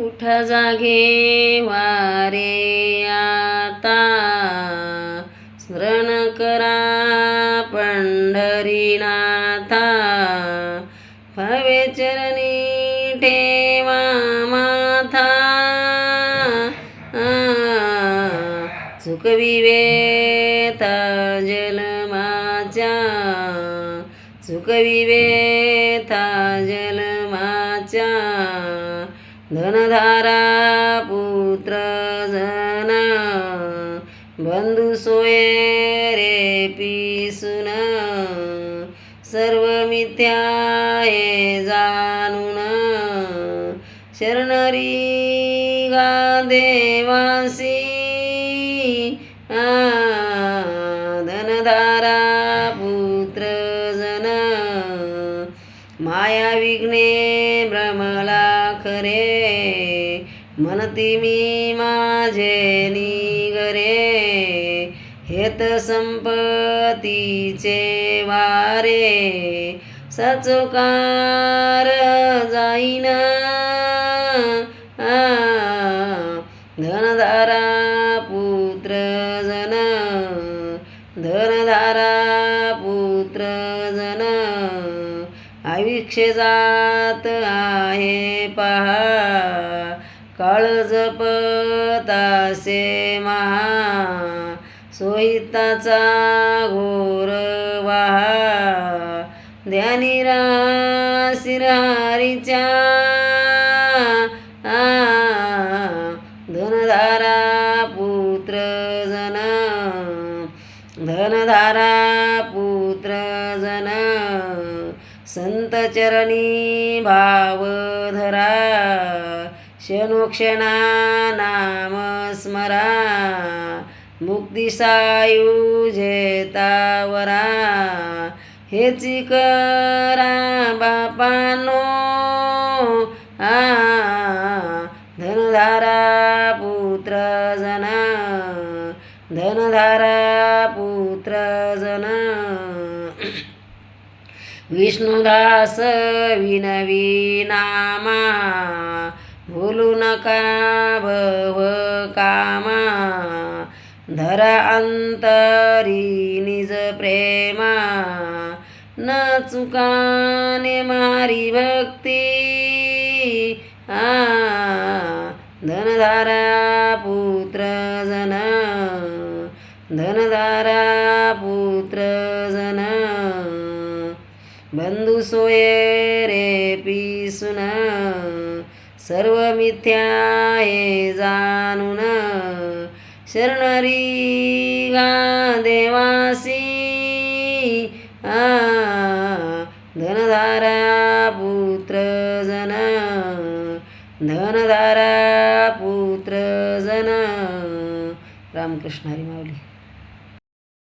उठ जागे वारे आता. स्मरण करा पंढरीनाथा. भवे चरणी ठेवा माथा. चुकवी वेता जलमाच्या चुकवी वेथा धनधारा पुत्र जन बंधू सोये रे पिसून सर्व मिथ्या हे जाणून शरणरी गा देवासी धनधारा पुत्र जन माया विघ्ने भ्रमला खरे म्हणती मी माझे निगरे हेत संपतीचे वारे सचोकार जाईना. धनधारा पुत्र जन धनधारा पुत्र जन आयुष्य जात आहे पहा. काळ जपतासे महा सोहिताचा घोर वाहा. ध्यानी शिरहारीच्या धनधारा पुत्र जन. धनधारा पुत्र जन. संत चरणी भाव क्षणोक्षणा नाम स्मरा मुक्ती सायुजेतावरा हेची करा बापानो आ धनधारा पुत्र जन धनधारा पुत्र जन विष्णुदास विनवी नामा भूलू नका भव कामा धरा अंतरी निज प्रेमा न चुकाने मारी भक्ती. आ धनधारा पुत्र जन धनधारा पुत्र जन बंधू सोये रे पिसून. सर्व मिथ्या हे जाणून शरणरी गा देवासी आ धनधारा पुत्र जन धनधारा पुत्र जन. रामकृष्ण हरी माऊली.